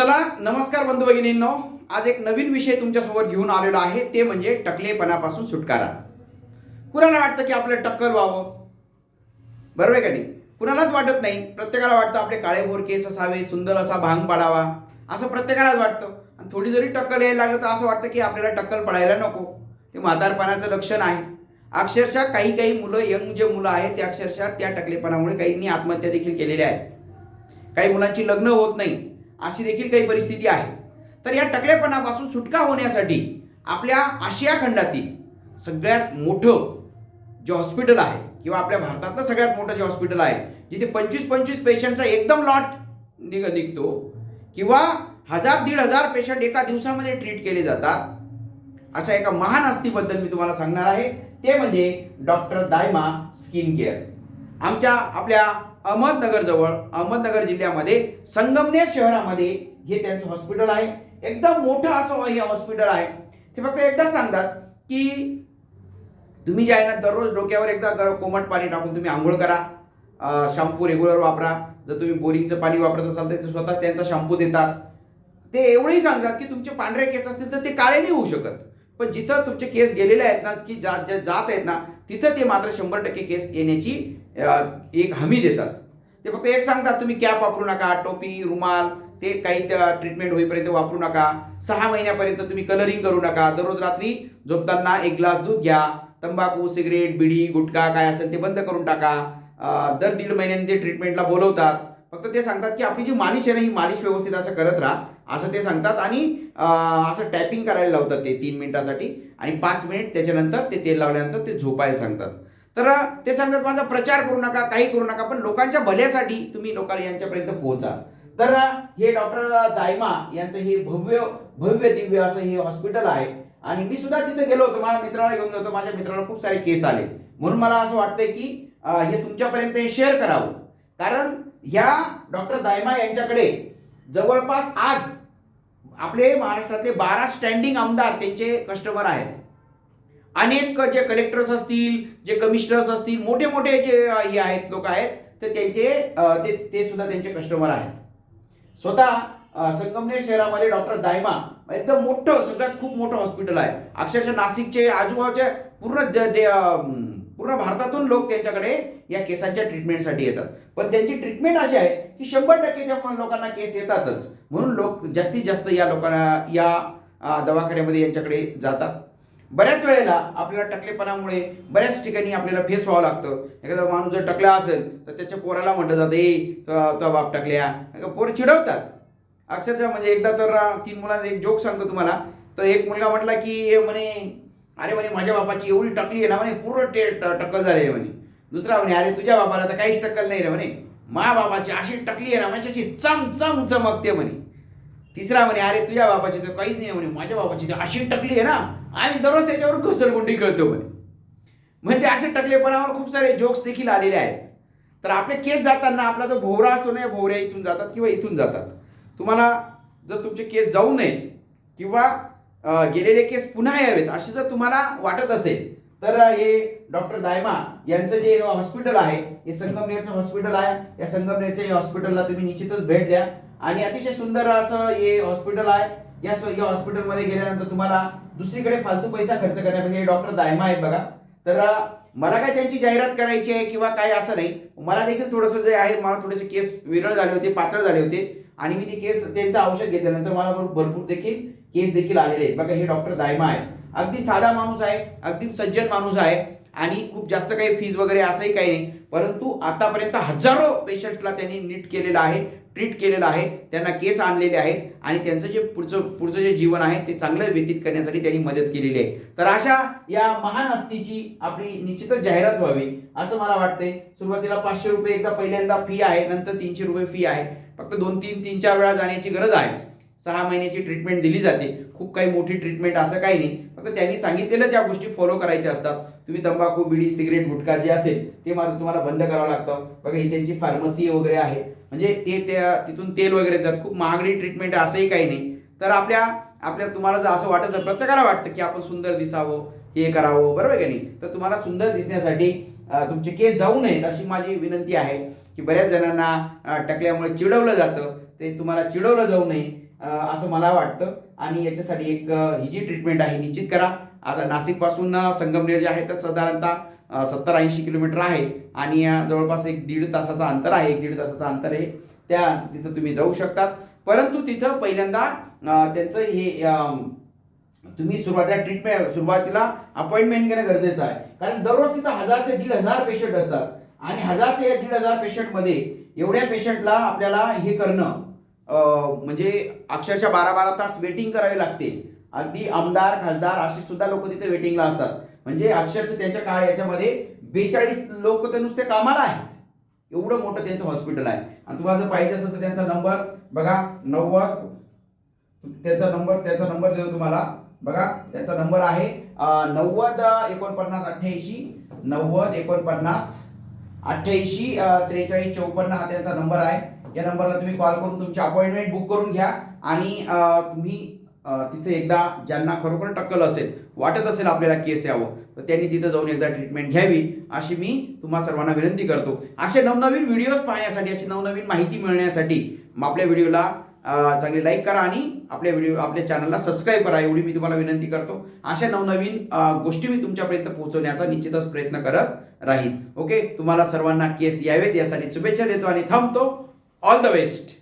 चला नमस्कार बंधू भगिनींनो. आज एक नवीन विषय तुमच्यासमोर घेऊन आलेलो आहे. ते म्हणजे टकलेपणापासून सुटकारा. कुणाला वाटतं की आपलं टक्कल व्हावं? बरोबर आहे का नाही? कुणालाच वाटत नाही. प्रत्येकाला वाटतं आपले काळेभोर केस असावे सुंदर असा भांग पाडावा. असं प्रत्येकालाच वाटतं. आणि थोडी जरी टक्कल यायला लागलं तर असं वाटतं की आपल्याला टक्कल पडायला नको. ते म्हातारपणाचं लक्षण आहे. अक्षरशः काही काही मुलं यंग जे मुलं आहेत ते अक्षरशः त्या टकलेपणामुळे काहींनी आत्महत्या देखील केलेल्या आहेत. काही मुलांची लग्न होत नाही. अशी देखील काही परिस्थिती आहे. तर या टकलेपणापासून सुटका होण्यासाठी आपल्या आशिया खंडातील सगळ्यात मोठं जे हॉस्पिटल आहे किंवा आपल्या भारतातलं सगळ्यात मोठं जे हॉस्पिटल आहे जिथे पंचवीस पंचवीस पेशंटचा एकदम लॉट निघ निघतो किंवा हजार दीड हजार पेशंट एका दिवसामध्ये ट्रीट केले जातात अशा एका महान हस्तीबद्दल मी तुम्हाला सांगणार आहे. ते म्हणजे डॉक्टर दायमा स्किन केअर. आमच्या आपल्या अहमदनगरजवळ अहमदनगर जिल्ह्यामध्ये संगमनेर शहरामध्ये हे त्यांचं हॉस्पिटल आहे. एकदम मोठं असं हे हॉस्पिटल आहे. ते फक्त एकदा सांगतात की तुम्ही जे आहे ना दररोज डोक्यावर एकदा गर- कोमट पाणी टाकून तुम्ही आंघोळ करा. शॅम्पू रेग्युलर वापरा. जर तुम्ही बोरिंगचं पाणी वापरत असाल तर स्वतः त्यांचा शॅम्पू देतात. ते एवढंही सांगतात की तुमचे पांढरे केस असतील तर ते काळे नाही होऊ शकत. पण जिथं तुमचे केस गेलेले आहेत ना की जा ज्या जात आहेत ना तिथं ते मात्र शंभर टक्के केस येण्याची एक हमी देतात. ते फक्त एक सांगतात तुम्ही कॅप वापरू नका टोपी रुमाल ते काही ट्रीटमेंट होईपर्यंत वापरू नका. सहा महिन्यापर्यंत तुम्ही कलरिंग करू नका. दररोज रात्री झोपताना एक ग्लास दूध घ्या. तंबाखू सिगरेट बिडी गुटखा काय असेल ते बंद करून टाका. दर दीड महिन्याने ते ट्रीटमेंटला बोलवतात. फक्त ते सांगतात की आपली जी मालिश आहे ना ही मालिश व्यवस्थित असं करत राहा. असं ते सांगतात आणि असं टॅपिंग करायला लावतात ते तीन मिनिटासाठी आणि पाच मिनिट त्याच्यानंतर ते तेल लावल्यानंतर ते झोपायला सांगतात. तर ते सांगतात माझा प्रचार करू नका काही करू नका पण लोकांच्या भल्यासाठी तुम्ही लोकांना यांच्यापर्यंत पोहोचा. तर हे डॉक्टर दायमा यांचं हे भव्य भव्य दिव्य असं हे हॉस्पिटल आहे आणि मी सुद्धा तिथे गेलो होतो माझ्या मित्राला घेऊन गेलो माझ्या मित्राला खूप सारे केस आले. म्हणून मला असं वाटतंय की हे तुमच्यापर्यंत हे शेअर करावं. कारण ह्या डॉक्टर दायमा यांच्याकडे जवळपास आज आपले महाराष्ट्रातले बारा स्टँडिंग आमदार त्यांचे कस्टमर आहेत. अनेक जे कलेक्टर्स असतील जे कमिशनर्स असतील मोठे मोठे जे हे आहेत लोक आहेत तर त्यांचे ते ते सुद्धा त्यांचे कस्टमर आहेत. स्वतः संगमनेर शहरामध्ये डॉक्टर दायमा एकदम मोठं सगळ्यात खूप मोठं हॉस्पिटल आहे. अक्षरशः नाशिकचे आजूबाजूचे पूर्ण ज- दे पूर्ण भारतातून लोक त्यांच्याकडे या केसांच्या ट्रीटमेंटसाठी येतात. पण त्यांची ट्रीटमेंट अशी आहे की शंभर टक्के लोकांना केस येतातच. म्हणून लोक जास्तीत जास्त या लोकांना या दवाखान्यामध्ये यांच्याकडे जातात. बऱ्याच वेळेला आपल्याला टकलेपणामुळे बऱ्याच ठिकाणी आपल्याला फेस व्हावं लागतं. एखादा माणूस जर टकला असेल तर त्याच्या पोराला म्हटलं जातं ए तो बाप टकल्या. पोर चिडवतात. अक्षरशः म्हणजे एकदा तर तीन मुलांना एक जोक सांगतो तुम्हाला. तर एक मुलगा म्हटला की म्हणे अरे म्हणे माझ्या बापाची एवढी टकली आहे ना म्हणे पूर्ण टे टक्कल झाली आहे म्हणे. दुसरा म्हणे अरे तुझ्या बापाला तर काहीच टक्कल नाही रे म्हणे. मा बाबाची अशी टकली आहे ना माझ्याची चम चम चमकते म्हणे. तिसरा म्हणे अरे तुझ्या बाबाची तर काहीच नाही म्हणे माझ्या बाबाची तर अशी टकली आहे ना आम्ही दररोज त्याच्यावर घसरगुंडी करतो म्हणे. म्हणजे असे टकलेपणावर खूप सारे जोक्स देखील आलेले आहेत. तर आपले केस जाताना आपला जो भोवरा असतो ना या भोवऱ्या इथून जातात किंवा इथून जातात. तुम्हाला जर तुमचे केस जाऊ नयेत किंवा गेलेले केस पुन्हा यावेत अशी जर तुम्हाला वाटत असेल तर हे डॉक्टर दायमा यांचं जे हॉस्पिटल आहे हे संगमनेरचं हॉस्पिटल आहे. या संगमनेरच्या या हॉस्पिटलला तुम्ही निश्चितच भेट द्या. आणि अतिशय सुंदर असं हे हॉस्पिटल आहे. या या हॉस्पिटलमध्ये गेल्यानंतर तुम्हाला दुसरीकडे फालतू पैसा खर्च करण्यापेक्षा हे डॉक्टर दायमा आहेत बघा. तर मला काय त्यांची जाहिरात करायची आहे किंवा काय असं नाही मला देखील थोडंसं जे आहे मला थोडेसे केस विरळ झाले होते पातळ झाले होते. आणि मी ते केस त्यांचं औषध घेतल्यानंतर मला भरपूर देखील केस देखील आलेले आहेत. बघा हे डॉक्टर दायमा आहे अगदी साधा माणूस आहे अगदी सज्जन माणूस आहे आणि खूप जास्त काही फीज वगैरे असंही काही नाही. परंतु आतापर्यंत हजारो पेशंट्सला त्यांनी नीट केलेलं आहे ट्रीट केलेलं आहे त्यांना केस आणलेले आहेत आणि त्यांचं जे पुढचं पुढचं जे जीवन आहे ते चांगलं व्यतीत करण्यासाठी त्यांनी मदत केलेली आहे. तर अशा या महान हस्तीची आपली निश्चितच जाहिरात व्हावी असं मला वाटतंय. सुरुवातीला पाचशे रुपये एकदा पहिल्यांदा फी आहे नंतर तीनशे रुपये फी आहे. फक्त दोन तीन तीन चार वेळा जाण्याची गरज आहे. सहा महिन्याची ट्रीटमेंट दिली जाते. खूप काही मोठी ट्रीटमेंट असं काही नाही. फक्त त्यांनी सांगितलेलं त्या गोष्टी फॉलो करायच्या असतात. तुम्ही तंबाखू बिडी सिगरेट गुटखा जे असेल ते मात्र तुम्हाला बंद करावं लागतं. बघा ही त्यांची फार्मसी वगैरे आहे. म्हणजे ते त्या तिथून तेल वगैरे देतात. खूप महागडी ट्रीटमेंट असंही काही नाही. तर आपल्या आपल्या तुम्हाला जर असं वाटत जर प्रत्येकाला वाटतं की आपण सुंदर दिसावं हे करावं बरोबर आहे का नाही? तर तुम्हाला सुंदर दिसण्यासाठी तुमचे केस जाऊ नयेत अशी माझी विनंती आहे की बऱ्याच जणांना टकल्यामुळे चिडवलं जातं. ते तुम्हाला चिडवलं जाऊ नये. असं मला वाटतं. आणि याच्यासाठी एक ही जी ट्रीटमेंट आहे निश्चित करा. आता नाशिकपासून संगमनेर जे आहे तर साधारणतः सत्तर ऐंशी किलोमीटर आहे. आणि जवळपास एक दीड तासाचं अंतर आहे. एक दीड तासाचं अंतर आहे. त्या तिथं तुम्ही जाऊ शकतात. परंतु तिथं पहिल्यांदा त्याचं त्यांचं हे तुम्ही सुरुवातीला ट्रीटमेंट सुरुवातीला अपॉइंटमेंट घेणं गरजेचं आहे. कारण दररोज तिथं हजार ते दीड हजार पेशंट असतात. आणि हजार ते दीड हजार पेशंटमध्ये एवढ्या पेशंटला आपल्याला हे करणं म्हणजे अक्षरशः बारा बारा तास वेटिंग करावी लागते. अगदी आमदार खासदार असे सुद्धा लोक तिथे वेटिंगला असतात. म्हणजे अक्षरशः त्यांच्या काय याच्यामध्ये बेचाळीस लोक तर नुसते कामाला आहेत. एवढं मोठं त्यांचं हॉस्पिटल आहे. आणि तुम्हाला जर पाहिजे असेल तर त्यांचा नंबर बघा नव्वद त्याचा नंबर त्याचा नंबर देऊ तुम्हाला. बघा त्याचा नंबर आहे नव्वद एकोणपन्नास अठ्ठ्याऐंशी नव्वद एकोणपन्नास अठ्ठ्याऐंशी त्रेचाळीस चौपन्न हा त्यांचा नंबर आहे. या नंबरला तुम्ही कॉल करून तुमची अपॉइंटमेंट बुक करून घ्या आणि तुम्ही तिथे एकदा ज्यांना खरोखर टक्कल असेल वाटत असेल आपल्याला केस यावं तर त्यांनी तिथं जाऊन एकदा ट्रीटमेंट घ्यावी अशी मी तुम्हा सर्वांना विनंती करतो. असे नवनवीन व्हिडिओज पाहण्यासाठी अशी नवनवीन माहिती मिळण्यासाठी मग आपल्या व्हिडिओला चांगली लाईक करा आणि आपल्या व्हिडिओ आपल्या चॅनलला सबस्क्राईब करा एवढी मी तुम्हाला विनंती करतो. अशा नवनवीन गोष्टी मी तुमच्यापर्यंत पोहोचवण्याचा निश्चितच प्रयत्न करत राहीन. ओके तुम्हाला सर्वांना केस यावेत यासाठी शुभेच्छा देतो आणि थांबतो. All the best.